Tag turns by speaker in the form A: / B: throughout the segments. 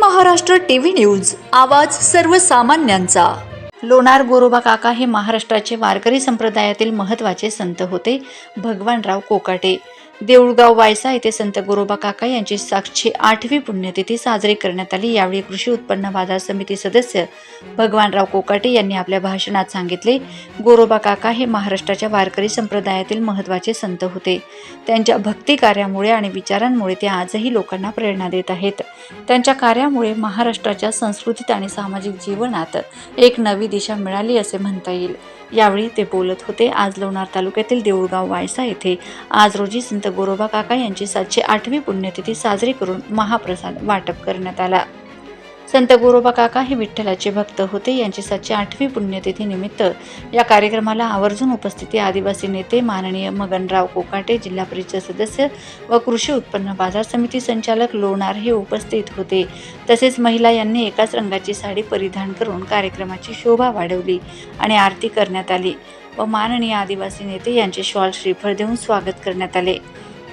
A: Maharashtra TV news. आवाज सर्वसामान्यांचा. लोणार गोरोबा काका हे महाराष्ट्राचे वारकरी संप्रदायातील महत्त्वाचे संत होते. भगवानराव कोकाटे. देऊळगाव वायसा येथे संत गोरोबा काका यांची सातशे आठवी पुण्यतिथी साजरी करण्यात आली. यावेळी कृषी उत्पन्न बाजार समिती सदस्य भगवानराव कोकाटे यांनी आपल्या भाषणात सांगितले गोरोबा काका हे महाराष्ट्राच्या वारकरी संप्रदायातील महत्त्वाचे संत होते. त्यांच्या भक्ती कार्यामुळे आणि विचारांमुळे ते आजही लोकांना प्रेरणा देत आहेत. त्यांच्या कार्यामुळे महाराष्ट्राच्या संस्कृतीत आणि सामाजिक जीवनात एक नवी दिशा मिळाली असे म्हणता येईल. यावेळी ते बोलत होते. आज लोणार तालुक्यातील देऊळगाव वायसा येथे आज रोजी संत गोरोबा काका यांची सातशे आठवी पुण्यतिथी साजरी करून महाप्रसाद वाटप करण्यात आला. संत गोरोबा काका हे विठ्ठलाचे भक्त होते. यांची सातशे आठवी पुण्यतिथी निमित्त या कार्यक्रमाला आवर्जून उपस्थिती आदिवासी नेते माननीय मगनराव कोकाटे जिल्हा परिषद सदस्य व कृषी उत्पन्न बाजार समिती संचालक लोणार हे उपस्थित होते. तसेच महिला यांनी एकाच रंगाची साडी परिधान करून कार्यक्रमाची शोभा वाढवली आणि आरती करण्यात आली व माननीय आदिवासी नेते यांचे शॉल श्रीफळ देऊन स्वागत करण्यात आले.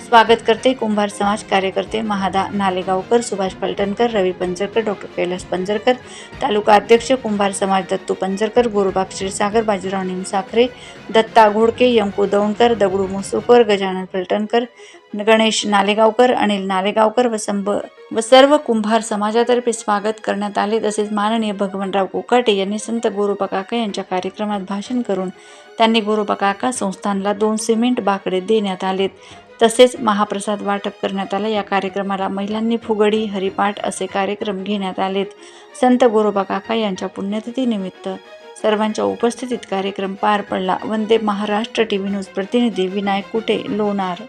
A: स्वागत करते कुंभार समाज कार्यकर्ते महादा नालेगावकर सुभाष पलटणकर रवी पंजरकर डॉक्टर कैलास पंजरकर तालुका अध्यक्ष कुंभार समाज दत्तू पंजरकर गोरुबाग क्षीरसागर बाजीराव निमसाखरे दत्ता घोडके यंकू दौंडकर दगडू मुसुकर गजानन पलटणकर गणेश नालेगावकर अनिल नालेगावकर व संभ व सर्व कुंभार समाजातर्फे स्वागत करण्यात आले. तसेच माननीय भगवानराव कोकाटे यांनी संत गोरोबा काका यांच्या कार्यक्रमात भाषण करून त्यांनी गोरोबा काका संस्थानला दोन सिमेंट बाकडे देण्यात आलेत. तसेच महाप्रसाद वाटप करण्यात आला. या कार्यक्रमाला महिलांनी फुगडी हरिपाठ असे कार्यक्रम घेण्यात आलेत. संत गोरोबा काका यांच्या पुण्यतिथीनिमित्त सर्वांच्या उपस्थितीत कार्यक्रम पार पडला. Vande Maharashtra T V news प्रतिनिधी Vinayak Kute Lonar.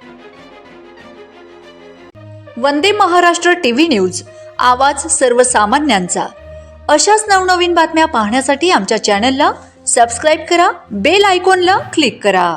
A: Vande Maharashtra T V news आवाज सर्वसामान्यांचा. अशाच नवनवीन बातम्या पाहण्यासाठी आमच्या चॅनलला सबस्क्राईब करा बेल आयकॉनला क्लिक करा.